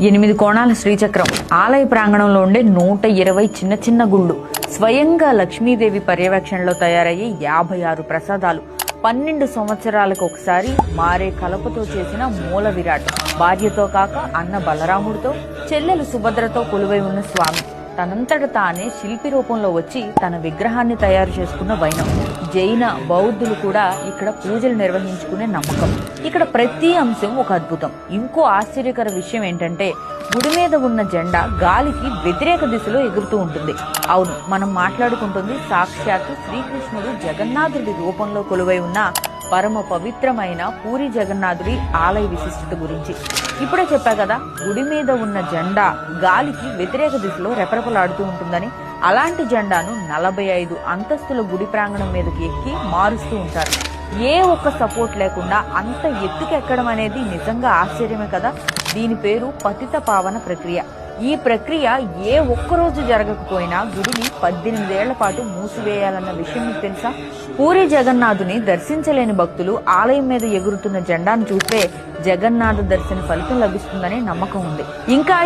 ఎనిమిది కోణాల శ్రీచక్రం. ఆలయ ప్రాంగణంలో ఉండే నూట ఇరవై చిన్న చిన్న గుళ్ళు స్వయంగా లక్ష్మీదేవి పర్యవేక్షణలో తయారయ్యే యాభై ఆరు ప్రసాదాలు. పన్నెండు సంవత్సరాలకు ఒకసారి మారే కలపతో చేసిన మూల విరాట్. భార్యతో కాక అన్న బలరాముడితో చెల్లెలు సుభద్రతో కొలువై ఉన్న స్వామి. తనంతట తానే శిల్పి రూపంలో వచ్చి తన విగ్రహాన్ని తయారు చేసుకున్న వైనం. జైన బౌద్ధులు కూడా ఇక్కడ పూజలు నిర్వహించుకునే నమ్మకం. ఇక్కడ ప్రతి అంశం ఒక అద్భుతం. ఇంకో ఆశ్చర్యకర విషయం ఏంటంటే గుడి మీద ఉన్న జెండా గాలికి వ్యతిరేక దిశలో ఎగురుతూ ఉంటుంది. అవును మనం మాట్లాడుకుంటుంది సాక్షాత్తు శ్రీకృష్ణుడు జగన్నాథుడి రూపంలో కొలువై ఉన్న పరమ పవిత్రమైన పూరి జగన్నాథుడి ఆలయ విశిష్టత గురించి. ఇప్పుడే చెప్పా కదా గుడి మీద ఉన్న జెండా గాలికి వ్యతిరేక దిశలో రెపరెపలాడుతూ ఉంటుందని. అలాంటి జెండాను నలభై ఐదు అంతస్తుల గుడి ప్రాంగణం మీదకి ఎక్కి మారుస్తూ ఉంటారు. ఏ ఒక్క సపోర్ట్ లేకుండా అంత ఎత్తుకెక్కడం అనేది నిజంగా ఆశ్చర్యమే కదా? దీని పేరు పతిత పావన ప్రక్రియ. ఈ ప్రక్రియ ఏ ఒక్కరోజు జరగకపోయినా గుడిని పద్దెనిమిదేళ్ళ పాటు మూసివేయాలన్న విషయం మీకు తెలుసా? పూరి జగన్నాథుని దర్శించలేని భక్తులు ఆలయం మీద ఎగురుతున్న జెండాను చూస్తే జగన్నాథ దర్శన ఫలితం లభిస్తుందనే నమ్మకం ఉంది. ఇంకా